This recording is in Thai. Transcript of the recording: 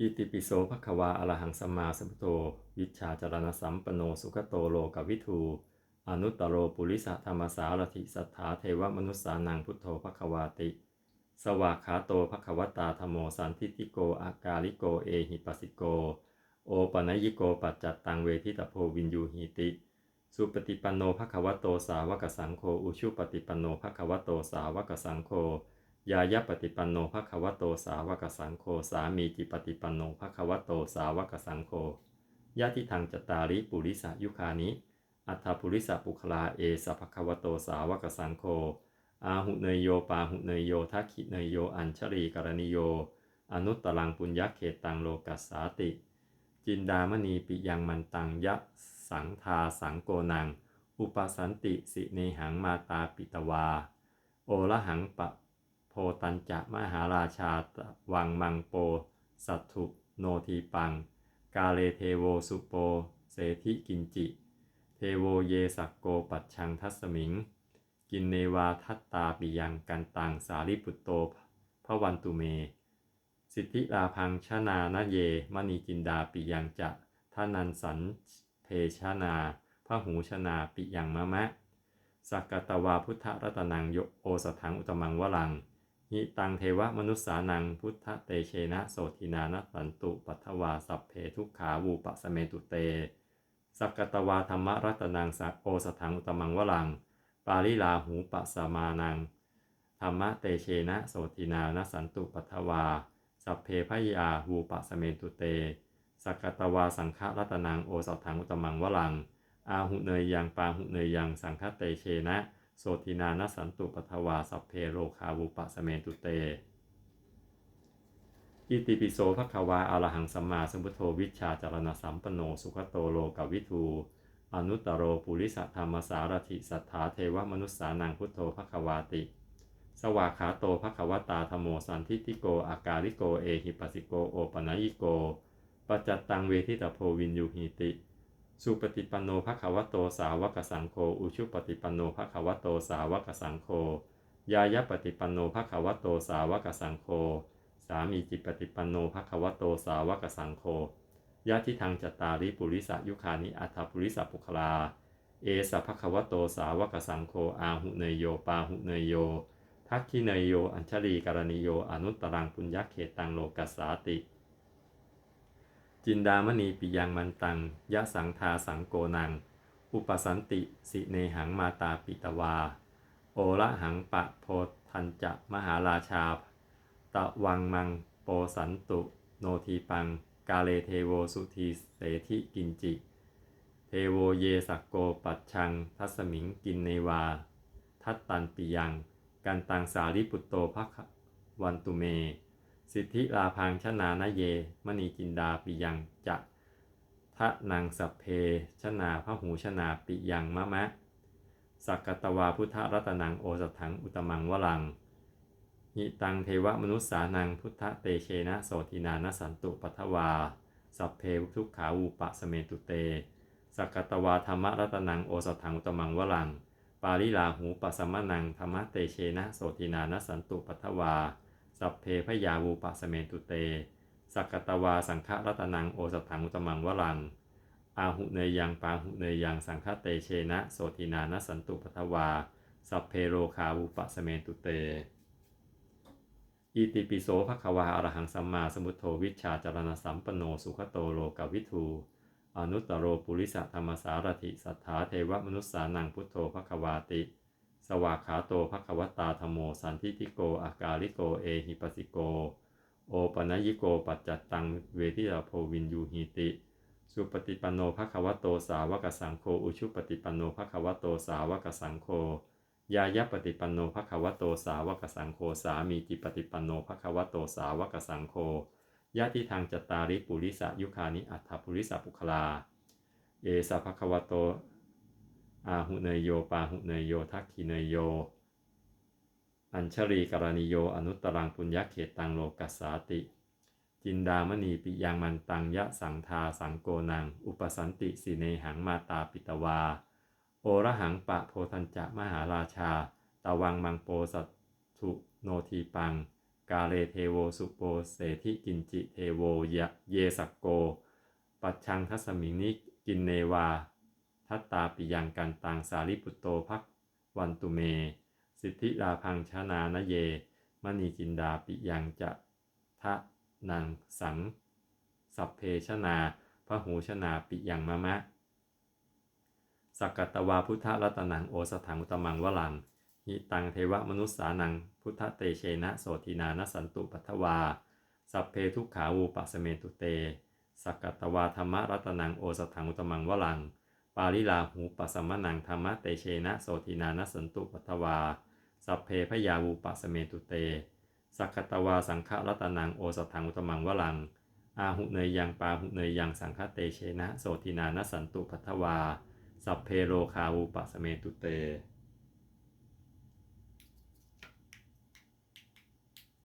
อิติปิโสภควาอรหังสัมมาสัมพุทโธวิชาจารณสัมปโนสุขโตโลกวิทูอนุตตโรปุริสธรรมสารถิสัทธาเทวมนุสสานังพุทโธภควาติ สวากขาโตภควตาธโมสันทิติโกอากาลิโกเอหิปัสสิโก โอปนยิโกปัจจัตตังเวทิตโพวินยูหีติ สุปฏิปันโนภควโตสาวกสังโฆอุชุปฏิปันโนภควโตสาวกสังโฆ ยายปฏิปันโนภควโตสาวกสังโฆสามีจิปฏิปันโนภควโตสาวกสังโฆยะทิทางจตาริปุริสยุคานิอัฏฐปุริสปุคลาเอสภควโตสาวกสังโฆอาหุเนยโยปาหุเนยโยทักขิเนยโยอัญชรีกรณิโย อนุตตรังปุญญเขตังโลกัสสาติ จินดามณีปิยังมันตังยะสังทาสังโกนัง อุปสันติสิเนหังมาตาปิตวา โอละหังปะ โพตัญจะมหาราชาตวังมังโป สัตถุโนทีปัง กาเลเทโวสุโป เสธิกินจิ เทโวเยสักโกปัชชังทัสมิง กินเนวาทัตตาปิยังกันตังสาริปุตโตพระวันตุเม สิทธิลาพังชนานาเยมณีจินดาปิยังจะทานันสันเพชนาพระหูชนาปิยังมะมะสักกตวาพุทธรัตนังโยโอสถังอุตมังวลัง หิตังเทวมนุษสานังพุทธเตเชนะโสทินานัสันตุปัทวาสัพเพทุกขาวูปะสเมตุเต สักตวาธรรมรัตนังสักโอสถังอุตมังวลัง ปาลิลาหูปะสมานัง ธรรมะเตเชนะโสทินานัสันตุปัทวา สัพเพพยาวูปะสเมตุเต สักตวาสังฆรัตนังโอสถังอุตมังวลัง อาหุเนยยังปาหุเนยยังสังคเตเชนะ โสตินานสันตุปทวาสัพเพโรคาวุปะสเมตุเต อิติปิโสภควาอรหังสัมมาสัมพุทโธวิชาจารณสัมปโนสุขโตโลกวิทูอนุตตโรปุริสธรรมสารถิสัทธาเทวมนุษสานังพุทโธภควาติ สวากขาโตภควตาธโมสันทิติโกอากาลิโกเอหิปัสสิโกโอปนยิโกปัจจัตตังเวทิตโพวินยูหิติ สุปฏิปันโนภควโตสาวกสังโฆอุชุปฏิปันโนภควโตสาวกสังโฆยายะปฏิปันโนภควโตสาวกสังโฆสามีจิตปฏิปันโนภควโตสาวกสังโฆยะทิทางจตาริปุริสยุคานิอัฏฐปุริสปุคลา เอสภควโตสาวกสังโฆอาหุเนยโยปาหุเนยโย ทักขิเนยโย อัญชลีการณิโย อนุตตรังปุญญเขตังโลกัสสาติ จินดามณีปิยังมันตัง ยะสังทาสังโกนัง อุปสันติสิเนหังมาตาปิตวา โอละหังปะโพทันจะมหาราชา ตะวังมังโปสันตุโนทีปัง กาเลเทโวสุทีเสธิกินจิ เทโวเยสักโกปัชชัง ทัสมิงกินเนวา ทัตตันปิยัง กันตังสาริปุตโตภควันตุเม สิทธิลาพังชนานาเย มณีจินดาปิยังจะทะนางสัพเพชนาพระหูชนาปิยังมะมะ สักกตวาพุทธรัตนังโอสถังอุตมังวลังหิตังเทวมนุษสานังพุทธเตเชนะโสตินานสันตุปัทวา สัพเพทุกขาวูปะสเมตุเต สักกตวาธรรมรัตนังโอสถังอุตมังวลัง ปาลิลาหูปัสมะนังธรรมเตเชนะโสตินานสันตุปัทวา สัพเพพยาวูปะสเมตุเต สักกตวาสังฆรัตนังโอสถังอุตมังวลัง อาหุเนยยังปาหุเนยยังสังฆเตเชนะโสตินานสันตุปัทวา สัพเพโรคาวุปะสเมตุเต อิติปิโสภควาอรหังสัมมาสมุทโธวิชชาจารณสัมปโนสุขโตโลกวิทูอนุตตโรปุริสธรรมสารถิสัทธาเทวมนุษสานังพุทโธภควาติ สวากขาโตภควตาธโมสันทิติโกอากาลิโกเอหิปัสสิโก โอปนยิโกปัจจัตตังเวทิตาโพวินยูหิติ สุปฏิปันโนภควโตสาวกสังโฆอุชุปฏิปันโนภควโตสาวกสังโฆยายะปฏิปันโนภควโตสาวกสังโฆสามีจิปฏิปันโนภควโตสาวกสังโฆยะทิทางจตาริปุริสยุคานิอัฏฐปุริสปุคลา เอสะภควโต อาหุเนยโย ปาหุเนยโย ทักขิเนยโย อัญชรีกรณิโย อนุตตรังปุญญเขตตังโลกัสสาติ จินดามณีปิยังมันตังยะสังทาสังโกนัง อุปสันติสิเนหังมาตาปิตวา โอระหังปะโพทัญจะมหาราชา ตวังมังโปสัตุโนทีปัง กาเลเทโวสุโปเสธิกินจิเทโวยะเยสักโก ปัจชังทัสมิงนิกินเนวา ทัตตาปิยังกันตังสาริปุตโตภักวันตุเม สิทธิราพังชนานเย มณีจินดาปิยังจะทะนังสัง สัพเพชนาพระหูชนาปิยังมะมะ สักกตวาพุทธรัตนังโอสถังอุตมังวลังหิตังเทวมนุษสานัง พุทธเตเชนะโสทินานสันตุปัทวา สัพเพทุกขาวูปัสเมตุเต สักกตวาธรรมรัตนังโอสถังอุตมังวลัง ปาลิลาหูปัสมนังธรรมเตเชนะโสตินานสันตุปัทวา สัพเพพยาวูปัสเมตุเต สักตวาสังฆรัตนังโอสถังอุตมังวลัง อาหุเนยยังปาหุเนยยังสังฆเตเชนะโสตินานสันตุปัทวา สัพเพโลคาวูปัสเมตุเต